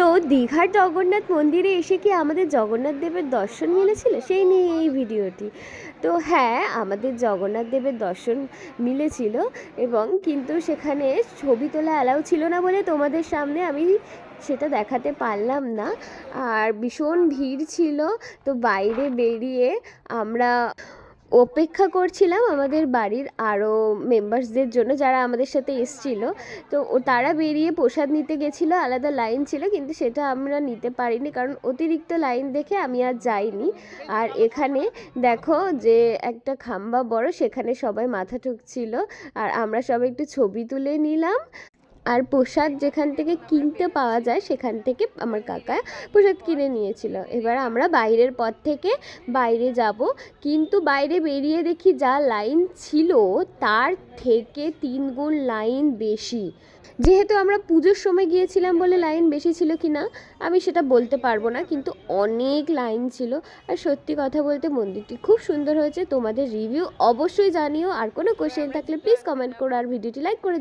তো দীঘার জগন্নাথ মন্দিরে এসে কি আমাদের জগন্নাথ দেবের দর্শন মিলেছিল? সেই নিয়ে এই ভিডিওটি। তো হ্যাঁ আমাদের জগন্নাথ দেবের দর্শন মিলেছিল এবং কিন্তু সেখানে ছবি তোলা অ্যালাউ ছিল না বলে তোমাদের সামনে আমি সেটা দেখাতে পারলাম না। আর ভীষণ ভিড় ছিল। তো বাইরে বেরিয়ে আমরা অপেক্ষা করছিলাম আমাদের বাড়ির আরও মেম্বার্সদের জন্য যারা আমাদের সাথে এসছিল। তো তারা বেরিয়ে প্রসাদ নিতে গেছিল, আলাদা লাইন ছিল, কিন্তু সেটা আমরা নিতে পারিনি কারণ অতিরিক্ত লাইন দেখে আমি আর যাইনি। আর এখানে দেখো যে একটা খাম্বা বড়, সেখানে সবাই মাথা ঠুকছিল। আর আমরা সবাই একটু ছবি তুলে নিলাম। আর প্রসাদ যেখান থেকে কিনতে পাওয়া যায়, সেখান থেকে আমার কাকা প্রসাদ কিনে নিয়েছিল। এবার আমরা বাইরের পথ থেকে বাইরে যাব। কিন্তু বাইরে বেরিয়ে দেখি যা লাইন ছিল, তার থেকে তিন গুণ লাইন বেশি। যেহেতু আমরা পুজোর সময় গিয়েছিলাম বলে লাইন বেশি ছিল কি না, আমি সেটা বলতে পারব না, কিন্তু অনেক লাইন ছিল। আর সত্যি কথা বলতে মন্দিরটি খুব সুন্দর হয়েছে। তোমাদের রিভিউ অবশ্যই জানিও। আর কোনো কোয়েশ্চেন থাকলে প্লিজ কমেন্ট করো। আর ভিডিওটি লাইক করে